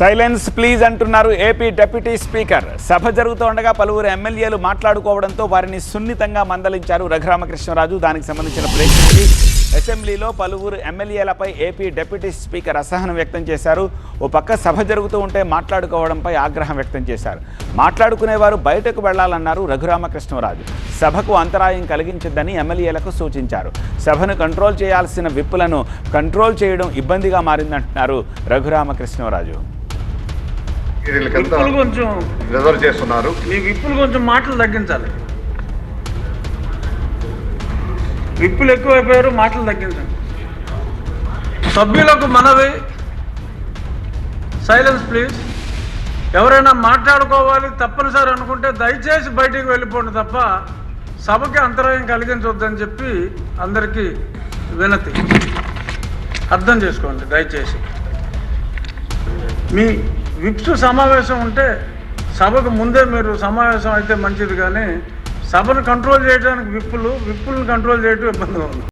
Silence please అంటున్నారు AP deputy speaker. సభ జరుగుతుండగా పలువురు ఎమ్మెల్యేలు మాట్లాడుకోవడంతో వారిని సున్నితంగా మందలించారు రఘురామకృష్ణరాజు. దానికి సంబంధించిన ప్రేక్షకులు అసెంబ్లీలో పలువురు ఎమ్మెల్యేలపై ఏపీ డెప్యూటీ స్పీకర్ అసహనం వ్యక్తం చేశారు. ఓ పక్క సభ జరుగుతూ ఉంటే మాట్లాడుకోవడంపై ఆగ్రహం వ్యక్తం చేశారు. మాట్లాడుకునేవారు బయటకు వెళ్ళాలన్నారు రఘురామకృష్ణరాజు. సభకు అంతరాయం కలిగించద్దని ఎమ్మెల్యేలకు సూచించారు. సభను కంట్రోల్ చేయాల్సిన విప్పులను కంట్రోల్ చేయడం ఇబ్బందిగా మారిందంటున్నారు రఘురామకృష్ణరాజు. వీళ్ళకంతా విప్పులు కొంచెం రిజర్వ్ చేస్తున్నారు? మీ విప్పులు కొంచెం మాటలు తగ్గించాలి. విప్పులు ఎక్కువైపోయారు మాటలు తగ్గించండి. సభ్యులకు మనవి. సైలెన్స్ ప్లీజ్ ఎవరైనా మాట్లాడుకోవాలి తప్పనిసరి అనుకుంటే దయచేసి బయటికి వెళ్ళిపోండి తప్ప సభకి అంతరాయం కలిగించొద్దని చెప్పి అందరికీ వినతి. అర్థం చేసుకోండి దయచేసి. మీ విప్స్ సమావేశం ఉంటే సభకు ముందే మీరు సమావేశం అయితే మంచిది కానీ సభను కంట్రోల్ చేయడానికి విప్పులు విప్పులను కంట్రోల్ చేయటం ఇబ్బందిగా ఉంది